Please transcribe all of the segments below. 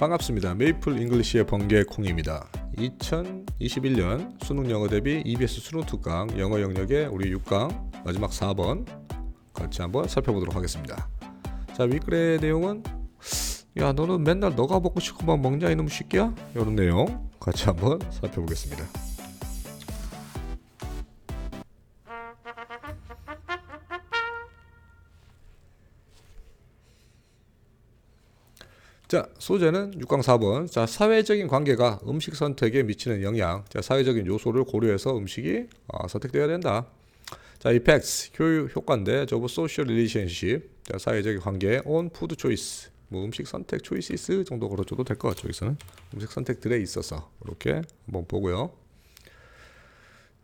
반갑습니다. 메이플 잉글리시의 번개 콩입니다. 2021년 수능 영어 대비 EBS 수능 특강 영어 영역의 우리 6강 마지막 4번 같이 한번 살펴보도록 하겠습니다. 자 윗글의 내용은 야 너는 맨날 너가 먹고 싶은 것만 먹냐 이놈 새끼야? 이런 내용 같이 한번 살펴보겠습니다. 자, 소재는 6강 4번. 자, 사회적인 관계가 음식 선택에 미치는 영향. 자, 사회적인 요소를 고려해서 음식이 아, 선택되어야 된다. 자, effects 효율 효과인데 저부 social relationship. 자, 사회적인 관계 on food choice. 뭐 음식 선택 choices 정도 걸어줘도 될 것 같죠, 여기서는. 음식 선택들에 있어서 이렇게 한번 보고요.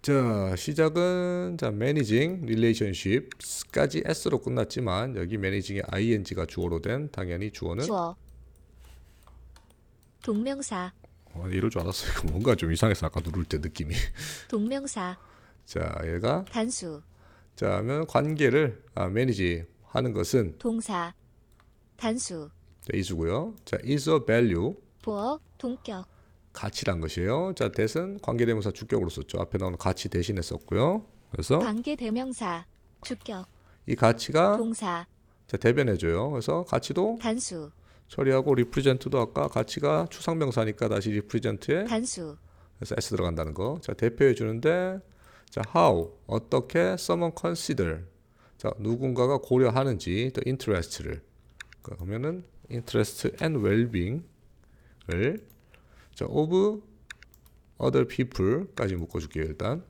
자, 시작은 자, managing relationships까지 s로 끝났지만 여기 managing의 ing가 주어로 된 당연히 주어는 주어 동명사 어, 이럴 줄 알았어요. 이거 뭔가 좀 이상해서 아까 누를 때 느낌이. 동명사 자, 얘가 단수 자, 하면 관계를 아, 매니지 하는 것은 동사 단수 자, 이수고요. 자, is a value 보어 동격 가치란 것이에요. 자, 대신 관계대명사 주격으로 썼죠. 앞에 나오는 가치 대신에 썼고요. 그래서 관계 대명사 주격 이 가치가 동사 자, 대변해 줘요. 그래서 가치도 단수 처리하고 리프레젠트도 아까 가치가 추상명사니까 다시 리프레젠트에 단수 그래서 s 들어간다는 거. 자, 대표해 주는데 자, how 어떻게 someone consider 자, 누군가가 고려하는지 the interest를 그러면은 interest and well-being을 자, of other people까지 묶어 줄게요, 일단.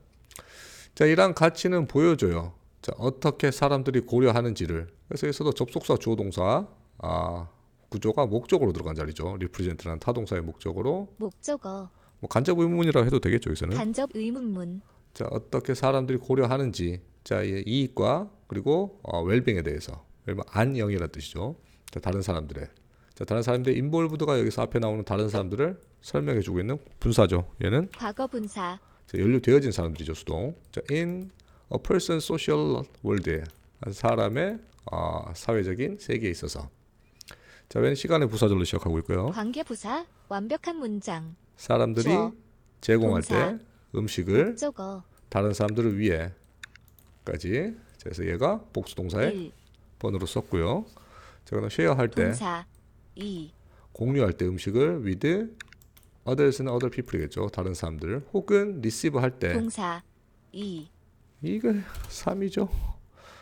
자, 이런 가치는 보여줘요. 자, 어떻게 사람들이 고려하는지를. 그래서 여기서도 접속사 주어 동사 아, 구조가 목적으로 들어간 자리죠. represent라는 타동사의 목적으로. 목적어. 뭐 간접 의문이라고 해도 되겠죠 여기서는? 간접 의문문. 자 어떻게 사람들이 고려하는지 자 이- 이익과 그리고 어, 웰빙에 대해서. 웰빙 안영이라는 뜻이죠. 자 다른 사람들의. 자 다른 사람들의 인볼브드가 여기서 앞에 나오는 다른 사람들을 설명해 주고 있는 분사죠 얘는. 과거 분사. 자, 연루되어진 사람들이죠 수동. 자 in a person social world에 한 사람의 아, 사회적인 세계에 있어서 자 왼 시간의 부사절로 시작하고 있고요? 관계 부사 완벽한 문장. 사람들이 주어, 제공할 동사, 때 음식을 목적어. 다른 사람들을 위해까지. 그래서 얘가 복수 동사의 1 번으로 썼고요. 자 그럼 쉐어할 때 동사 2 공유할 때 음식을 with others는 other people이겠죠. 다른 사람들. 혹은 receive 할 때 동사 2 이거 3이죠.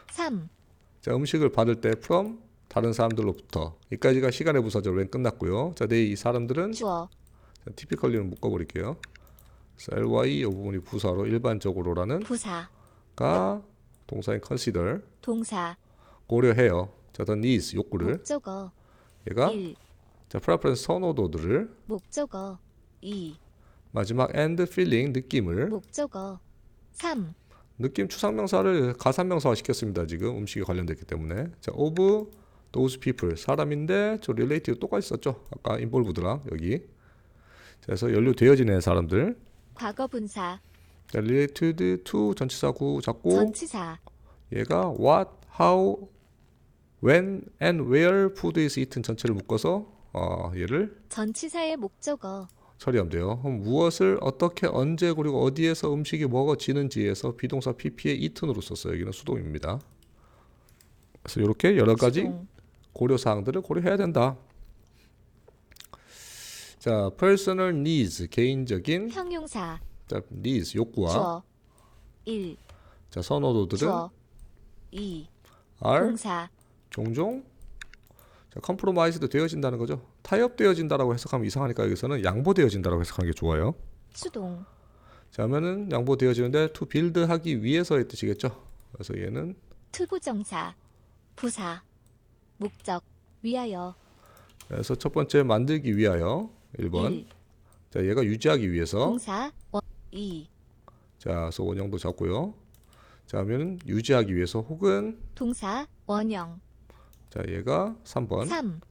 3자 음식을 받을 때 from 다른 사람들로부터. 이까지가 시간의 부사절 왼 끝났고요. 자내 이 사람들은 주어. 티피컬리는 묶어버릴게요. 그래서 ly 이 부분이 부사로 일반적으로라는 부사. 가 동사인 consider 동사. 고려해요. 자, the needs 욕구를. 목적어. 얘가 1 자, preference 선호도들을 목적어. 2 마지막 and feeling 느낌을. 목적어. 3 느낌 추상명사를 가산명사화 시켰습니다. 지금. 음식에 관련됐기 때문에. 자, of those people 사람인데 저 relate 똑같이 썼죠. 아까 involved랑 여기 자, 그래서 연루되어지는 사람들 과거 분사 자, related to 전치사 구 잡고 전치사 얘가 what, how, when and where food is eaten 전체를 묶어서 어, 얘를 전치사의 목적어 처리하면 돼요. 그럼 무엇을 어떻게 언제 그리고 어디에서 음식이 먹어지는지에서 비동사 pp의 eaten으로 썼어요. 여기는 수동입니다. 그래서 이렇게 여러 가지 수동, 고려 사항들을 고려해야 된다. 자, personal needs 개인적인 형용사 자, needs 욕구와 주어 1 자, 선호도들은 주어 2 are 동사 종종 자, 컴프로마이즈도 되어진다는 거죠. 타협되어진다라고 해석하면 이상하니까 여기서는 양보되어진다라고 해석하는 게 좋아요. 수동 자, 하면은 양보되어지는데 to build 하기 위해서의 뜻이겠죠. 그래서 얘는 투부정사 부사 목적 위하여 그래서 첫 번째 만들기 위하여 1번. 1 자, 얘가 유지하기 위해서 동사 원, 2 자, 그래서 원형도 잡고요. 자, 하면은 유지하기 위해서 혹은 동사 원형 자, 얘가 3번. 3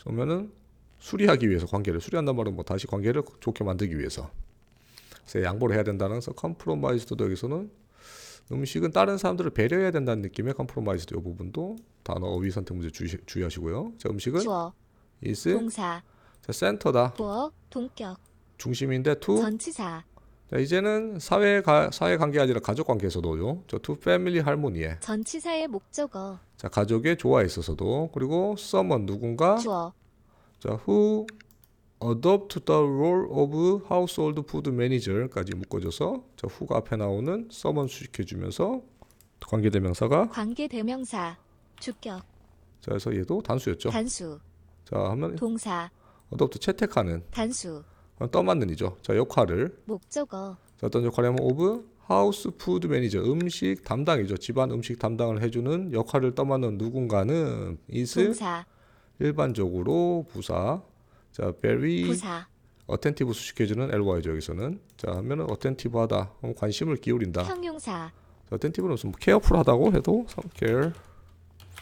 그러면은 수리하기 위해서 관계를 수리한단 말은 뭐 다시 관계를 좋게 만들기 위해서. 그래서 양보를 해야 된다는 그래서 컴프로마이즈도 여기서는 음식은 다른 사람들을 배려해야 된다는 느낌의 컴프로마이즈도 이 부분도 단어 어휘 선택 문제 주의, 주의하시고요. 자, 음식은 주어 is 동사 자, 센터다. 부어 동격 중심인데 to. 전치사 자, 이제는 사회 가, 사회 관계 아니라 가족 관계에서도요. 저 to family 할머니에. 전치사의 목적어 자, 가족의 조화에 있어서도 그리고 someone 누군가 주어 자, who adopt the role of household food manager까지 묶어줘서 자, who가 앞에 나오는 someone 수식해 주면서 관계대명사가 관계대명사 주격. 자, 그래서 얘도 단수였죠. 단수. 자, 하면 동사. Adopt 채택하는. 단수. 어, 떠맡는이죠. 자, 역할을. 목적어. 자, 어떤 역할을 하면 of house food manager 음식 담당이죠. 집안 음식 담당을 해주는 역할을 떠맡는 누군가는 is 동사. 일반적으로 부사 자, very 부사. 어텐티브 수식해주는 ly죠 여기서는. 자 하면은 어텐티브하다 관심을 기울인다. 자, 형용사. 어텐티브는 무슨 뭐 케어풀하다고 해도 careful.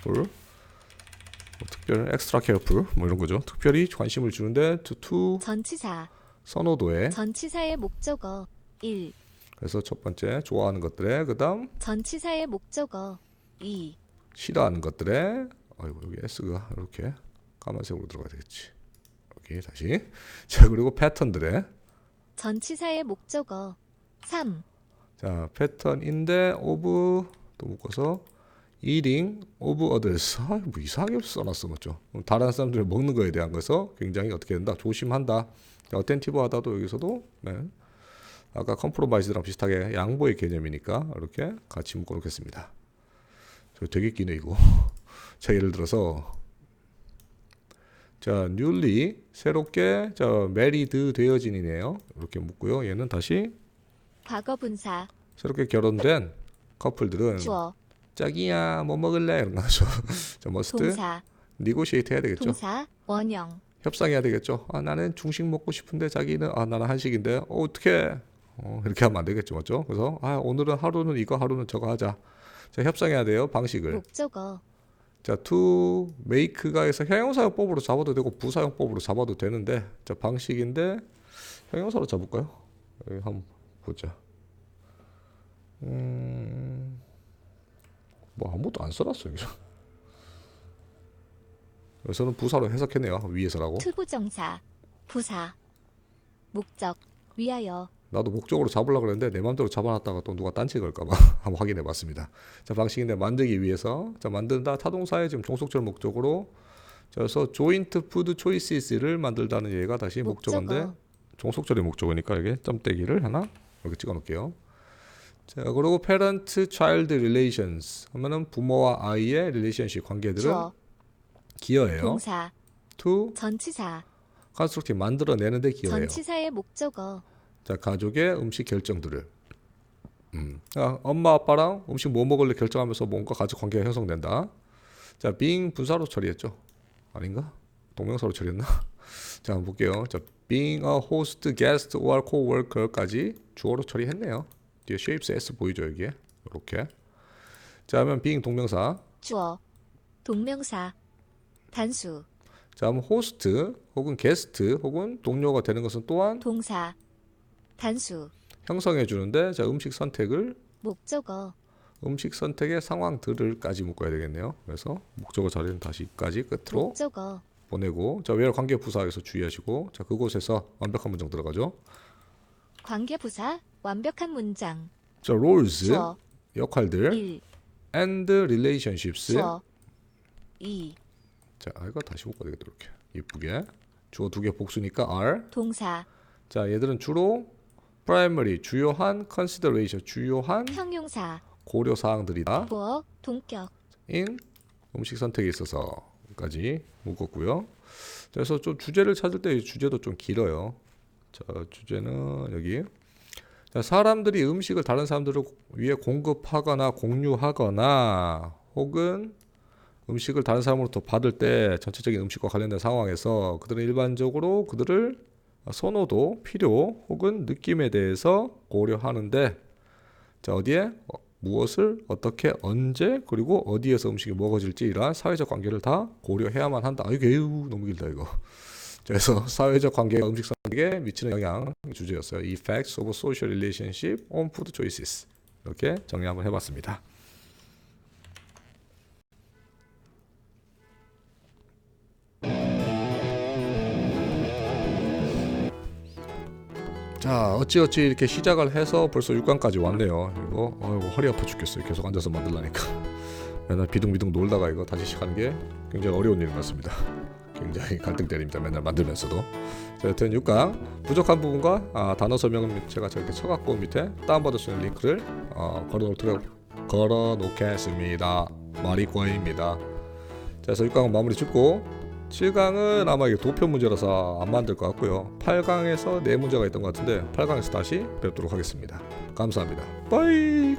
뭐 특별 extra careful 뭐 이런 거죠. 특별히 관심을 주는데 to to 전치사. 선호도에. 전치사의 목적어. 1 그래서 첫 번째 좋아하는 것들에 그다음 전치사의 목적어. 2 싫어하는 것들에. 아이고 여기 s가 이렇게 까만색으로 들어가야 되겠지 여기 다시 자 그리고 패턴들에 전치사의 목적어 3 자, 패턴인데 of 또 묶어서 eating of others. 아, 뭐 이상하게 써놨어, 맞죠? 다른 사람들이 먹는 거에 대한 것에서 굉장히 어떻게 된다? 조심한다. 자, 어텐티브하다도 여기서도 네. 아까 컴프로마이즈랑 비슷하게 양보의 개념이니까 이렇게 같이 묶어놓겠습니다. 저 되게 끼네 이거. 자, 예를 들어서 자, newly 새롭게 자, married 되어진이네요. 이렇게 묶고요. 얘는 다시 과거 분사 새롭게 결혼된 커플들은 주어 자기야 뭐 먹을래 이런 거 하죠. 자 머스트 동사 니고시에이트 해야 되겠죠. 동사 원형 협상해야 되겠죠. 아 나는 중식 먹고 싶은데 자기는 아 나는 한식인데 어, 어떻게 어, 이렇게 하면 안 되겠죠, 맞죠? 그래서 아 오늘은 하루는 이거 하루는 저거 하자. 자 협상해야 돼요 방식을. 목적어 자 to make가 해서 형용사용법으로 잡아도 되고 부사용법으로 잡아도 되는데 자 방식인데 형용사로 잡을까요? 여기 한번 보자. 음, 뭐 아무것도 안 써놨어 여기서. 여기서는 부사로 해석했네요 위에서라고. 투부정사 부사 목적 위하여 나도 목적으로 잡으려고 그랬는데 내 맘대로 잡아놨다가 또 누가 딴지 걸까봐 한번 확인해 봤습니다. 자 방식인데 만들기 위해서 자 만든다 타동사의 지금 종속절 목적으로 자, 그래서 joint food choices를 만들다는 얘가 다시 목적어인데 목적어 종속절의 목적어니까 여기 점떼기를 하나 이렇게 찍어 놓을게요. 자 그리고 parent-child relations 하면은 부모와 아이의 relationship 관계들은 주어 기여해요. 동사 to 전치사 constructive 만들어내는데 기여해요. 전치사의 목적어 자 가족의 음식 결정들을 음. 아, 엄마 아빠랑 음식 뭐 먹을래 결정하면서 뭔가 가족 관계가 형성된다. 자 being 분사로 처리했죠. 아닌가? 동명사로 처리했나? 자 한번 볼게요. 자 being a host, guest or co-worker까지 주어로 처리했네요. 뒤에 shapes s 보이죠 여기에 이렇게. 자 하면 being 동명사. 주어 동명사 단수 자 하면 host 혹은 guest 혹은 동료가 되는 것은 또한 동사 단수. 형성해 주는데 자 음식 선택을 목적어. 음식 선택의 상황들을까지 묶어야 되겠네요. 그래서 목적어 자리는 다시 까지 끝으로 목적어. 보내고 자 외래 관계 부사에서 주의하시고 자 그곳에서 완벽한 문장 들어가죠. 관계 부사 완벽한 문장. 자 roles 주어. 역할들 1 and relationships. 주어. 2자 아, 이거 다시 묶어야 되겠다 이렇게. 이쁘게. 주어 두 개 복수니까 are. 동사. 자 얘들은 주로 primary 주요한 consideration 주요한 형용사 고려 사항들이다. 부어 동격 in 음식 선택에 있어서까지 묶었고요. 자, 그래서 좀 주제를 찾을 때이 주제도 좀 길어요. 자, 주제는 여기. 자, 사람들이 음식을 다른 사람들을 위해 공급하거나 공유하거나 혹은 음식을 다른 사람으로부터 받을 때 전체적인 음식과 관련된 상황에서 그들은 일반적으로 그들을 선호도, 필요 혹은 느낌에 대해서 고려하는데 자 어디에 어, 무엇을 어떻게 언제 그리고 어디에서 음식이 먹어질지 이러한 사회적 관계를 다 고려해야만 한다. 에휴 너무 길다 이거. 자, 그래서 사회적 관계가 음식 선택에 미치는 영향 주제였어요. Effects of social relationship on food choices 이렇게 정리 한번 해봤습니다. 자 어찌어찌 이렇게 시작을 해서 벌써 6강까지 왔네요. 이거 어이구 허리 아파 죽겠어요. 계속 앉아서 만들라니까. 맨날 비둥비둥 놀다가 이거 다시 시작하는 게 굉장히 어려운 일 같습니다. 굉장히 갈등 때립니다 맨날 만들면서도. 자 여튼 6강. 부족한 부분과 아, 단어 설명은 제가 저렇게 쳐갖고 밑에 다운받을 수 있는 링크를 어, 걸어놓도록 걸어놓겠습니다. 마리과입니다. 자 그래서 6강은 마무리 짓고 7강은 아마 이게 도표 문제라서 안 만들 것 같고요. 8강에서 네 문제가 있던 것 같은데 8강에서 다시 뵙도록 하겠습니다. 감사합니다. 빠이.